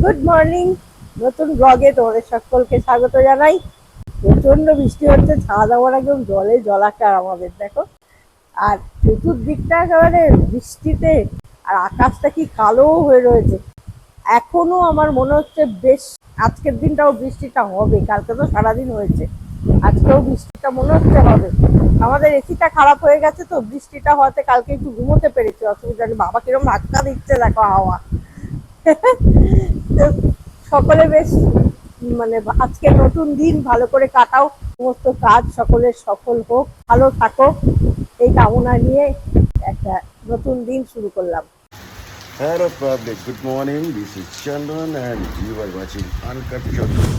Good morning নতুন ব্লগে তোমাদের সকলকে স্বাগত জানাই। প্রচণ্ড বৃষ্টি হচ্ছে ছাদ আমার একদম জলে জলাকার আমাদের, দেখো। আর চতুর্দিকটা একেবারে বৃষ্টিতে আর আকাশটা কি কালো হয়ে রয়েছে। এখনও আমার মনে হচ্ছে, বেশ, আজকের দিনটাও বৃষ্টিটা হবে, কালকে তো সারাদিন হয়েছে। আজকেও বৃষ্টিটা মনে হচ্ছে হবে। আমাদের এসিটা খারাপ হয়ে গেছে তো, বৃষ্টিটা হওয়াতে কালকে একটু ঘুমোতে পেরেছি, অসুবিধা নেই। বাবা কীরকম ধাক্কা দিচ্ছে, দেখো হাওয়া। সকলে বেশ মানে আজকে নতুন দিন ভালো করে কাটাও। সমস্ত কাজ সকলের সফল হোক ভালো থাকো। এই কামনা নিয়ে একটা নতুন দিন শুরু করলাম। Hello public, good morning. This is Chandan and you are watching Uncut Chandan.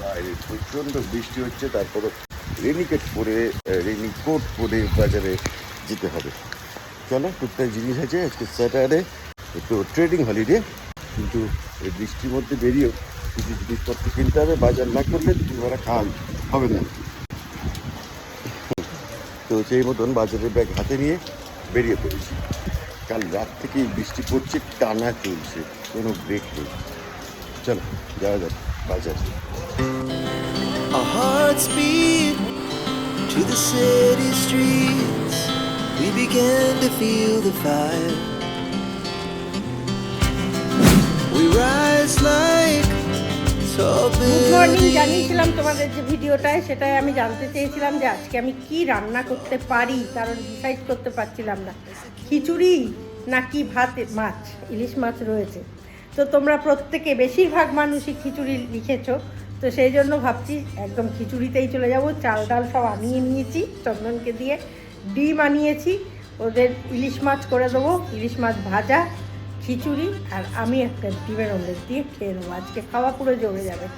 বাইরে প্রচণ্ড বৃষ্টি হচ্ছে তারপর রেনিকেট পরে রেনিকোট পরে বাজারে যেতে হবে। চলো টুকটাক জিনিস আছে আজকে স্যাটারডে একটু ট্রেডিং হলিডে কিন্তু এই বৃষ্টির মধ্যে বেরিয়েও কিছু জিনিসপত্র কিনতে হবে, বাজার না করলে দুবেলা খাওয়া হবে না তো সেই মতন বাজারের ব্যাগ হাতে নিয়ে বেরিয়ে পড়েছি কাল রাত থেকেই বৃষ্টি পড়ছে, টানা চলছে, কোনো ব্রেক নেই চলো, যাওয়া যাক বাজার Our hearts beat to the city streets. We began to feel the fire. Morning জানিয়েছিলাম তোমাদের যে ভিডিওটায়, সেটাই আমি জানতে চেয়েছিলাম যে আজকে আমি কি রান্না করতে পারি, কারণ ডিসাইড করতে পারছিলাম না। খিচুড়ি নাকি ভাত? মাছ, ইলিশ মাছ রয়েছে। তো তোমরা প্রত্যেকে, বেশিরভাগ মানুষই খিচুড়ি লিখেছো, তো সেই জন্য ভাবছি একদম খিচুড়িতেই চলে যাব। চাল ডাল সব আনিয়ে নিয়েছি, চন্দনকে দিয়ে ডিম আনিয়েছি, ওদের ইলিশ মাছ করে দেবো, ইলিশ মাছ ভাজা, খিচুড়ি, আর আমি একটা ডিমের অমলেট দিয়ে খেয়ে নেব। আজকে খাওয়া পুরো জমে যাবে।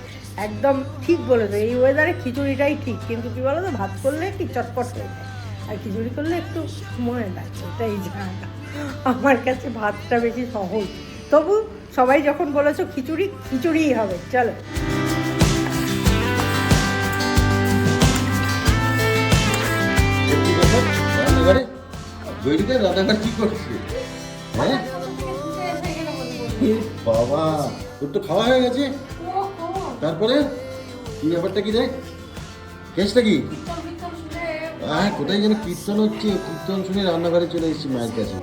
একদম ঠিক বলেছ। এই ওয়েদারে খিচুড়িটাই ঠিক কিন্তু কী বলো তো ভাত করলে কি চটপট হয়ে যায় আর খিচুড়ি করলে একটু সময় লাগে এটাই যা আমার কাছে ভাতটা বেশি সহজ। তবু সবাই যখন বলেছ খিচুড়ি খিচুড়িই হবে চলো। কি করছে? হ্যাঁ? বাবা তোর তো খাওয়া হয়ে গেছে? তারপরে কি ব্যাপারটা কি রে? কেসটা কি? হ্যাঁ কোথায় যেন কীর্তন হচ্ছে কীর্তন শুনে রান্নাঘরে চলে এসেছি মায়ের কাছে।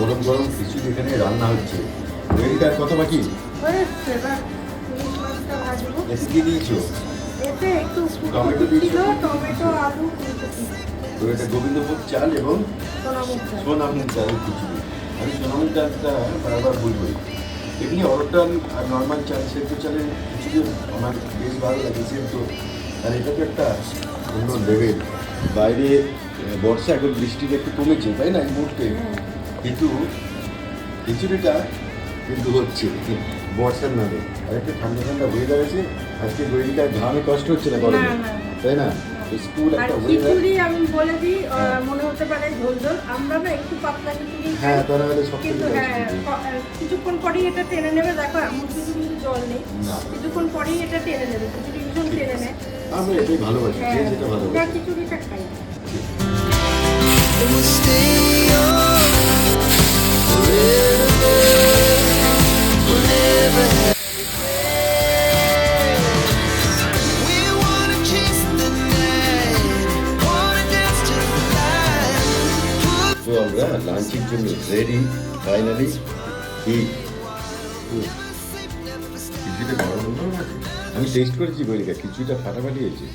গরম গরম খিচুড়ি এখানে রান্না হচ্ছে? বৈরিকার কত বাকি। এসকি দিয়েছ? এতে একটু ফুলকপি ছিল, টমেটো আলু তো এটা গোবিন্দভোগ চাল এবং সোনামুখ খিচুড়ি। আমি সোনামুখ বারবার এমনি আর নর্মাল চাল সেদ্ধ চালের খিচুড়ি আমার বেশ ভালো লাগে সেদ্ধ। আর এটা তো একটা অন্য লেভেল বাইরে বর্ষা এখন বৃষ্টিটা একটু কমেছে তাই না এই মুহূর্তে? কিন্তু খিচুড়িটা কিন্তু হচ্ছে বর্ষার নামে। আর একটু ঠান্ডা ঠান্ডা ওয়েদার আছে আজকে দৈনিকা ঘামে কষ্ট হচ্ছে না গরমে। তাই না? স্কুল একটা খিচুড়ি আমি বলে দিই হ্যাঁ। মনে হতে পারে ঝোল ঝোল। আমরা না একটু পাতলা খিচুড়ি হ্যাঁ, তা নাহলে সব কিন্তু হ্যাঁ কিছুক্ষণ পরেই এটা টেনে নেবে। দেখো এমন কিছু কিন্তু জল নেই। কিছুক্ষণ পরেই এটা টেনে নেবে। খিচুড়ি ভীষণ টেনে নেয়। আমরা এটাই ভালোবাসি যে হ্যাঁ যেটা ভালোবাসি। খিচুড়িটা খাই। Put তো আমরা লাঞ্চের জন্য রেডি ফাইনালি কি খিচুড়িটা গরম গরম আছে? আমি টেস্ট করেছি বলিকা খিচুড়িটা ফাটাফাটি হয়েছে?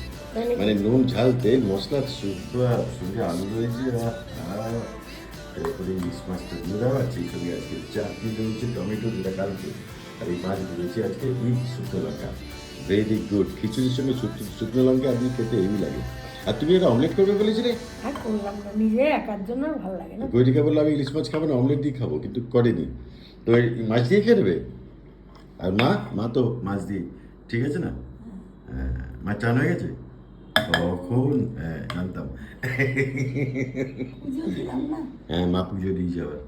মানে নুন ঝাল তেল মশলা শুক্তো আর সঙ্গে আলু রয়েছে এরপরে ইলিশ মাছটা দিয়ে দেওয়া আছে। সঙ্গে আজকে চাটনি রয়েছে টমেটো যেটা কালকে আর এই মাছ রয়েছে আজকে উইথ শুকনো লঙ্কা। ভেরি গুড খিচুড়ির সঙ্গে শুকনো- শুকনো লঙ্কা আপনি খেতে হেভি লাগে। আর তুমি এটা অমলেট করবে বলেছিলে? আর করলাম না নিজে একার জন্য আর ভালো লাগে না। গৈরিকা বলল আমি ইলিশ মাছ খাব না অমলেট দিয়ে খাব কিন্তু করেনি। তো এই মাছ দিয়ে খেয়ে নেবে আর মা মা তো মাছ দিয়ে ঠিক আছে না? হ্যাঁ, মাছ চান হয়ে গেছে? কখন হ্যাঁ জানতাম। হ্যাঁ মা পুজো দিয়েছে আবার।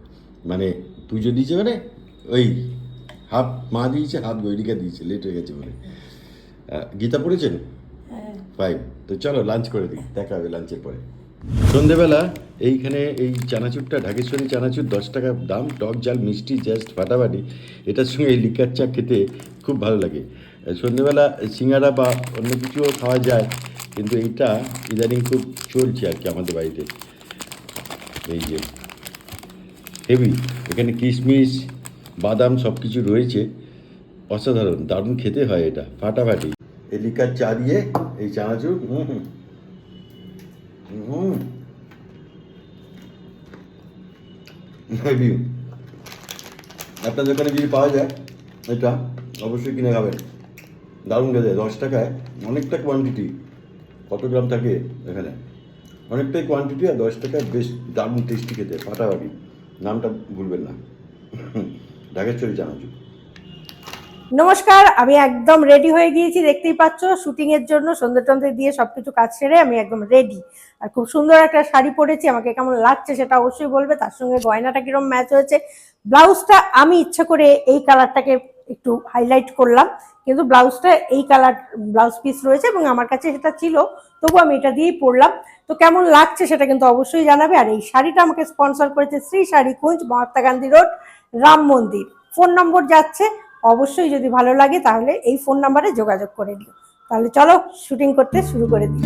মানে পুজো দিয়েছে মানে ওই হাফ মা দিয়েছে হাফ গৈরিকা দিয়েছে লেট হয়ে গেছে বলে আহ, গীতা পড়েছেন? ফাইভ তো চলো লাঞ্চ করে দিই, দেখা হবে লাঞ্চের পরে। সন্ধেবেলা, এইখানে এই চানাচুরটা, ঢাকেশ্বরী চানাচুর, দশ টাকা দাম, টক জাল মিষ্টি জাস্ট ফাটাফাটি, এটার সঙ্গে এই লিকার চা খেতে খুব ভালো লাগে। সন্ধেবেলা সিঙ্গারা বা অন্য কিছুও খাওয়া যায়, কিন্তু এইটা ইদানিং খুব চলছে আর কি আমাদের বাড়িতে। এই যে, হেভি, এখানে কিশমিশ, বাদাম সব কিছু রয়েছে। অসাধারণ, দারুণ খেতে হয় এটা, ফাটাফাটি। এই লিকার চা দিয়ে এই চানাচুর? হুম হুম। হেভি আপনার দোকানে যদি পাওয়া যায়, এটা অবশ্যই কিনে খাবেন। দারুণ খেতে দশ টাকায় অনেকটা কোয়ান্টিটি কত গ্রাম থাকে এখানে? অনেকটাই কোয়ান্টিটি আর দশ টাকায় বেশ দারুণ টেস্টি খেতে ফাটাফাটি নামটা ভুলবেন না। ঢাকেশ্বরী চানাচুর। নমস্কার, আমি একদম রেডি হয়ে গিয়েছি, দেখতেই পাচ্ছ শুটিং এর জন্য সন্ধ্যে দিয়ে সবকিছু কাজ সেরে আমি একদম রেডি আর খুব সুন্দর একটা শাড়ি পরেছি, আমাকে কেমন লাগছে সেটা অবশ্যই বলবে, তার সঙ্গে গয়নাটা কীরকম ম্যাচ হয়েছে। ব্লাউজটা আমি ইচ্ছা করে এই কালারটাকে একটু হাইলাইট করলাম, কিন্তু ব্লাউজটা এই কালার ব্লাউজ পিস রয়েছে এবং আমার কাছে সেটা ছিল, তবু আমি এটা দিয়েই পরলাম। তো কেমন লাগছে সেটা কিন্তু অবশ্যই জানাবে, আর এই শাড়িটা আমাকে স্পন্সর করেছে Shri Sari Kunj Mahatma Gandhi road Ram Mandir. Phone number যাচ্ছে অবশ্যই যদি ভালো লাগে তাহলে এই ফোন নাম্বারে যোগাযোগ করে দিও তাহলে চলো শুটিং করতে শুরু করে দিই।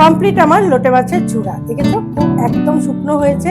কমপ্লিট আমার লোটে মাছের চূড়া, দেখেছ? একদম শুকনো হয়েছে।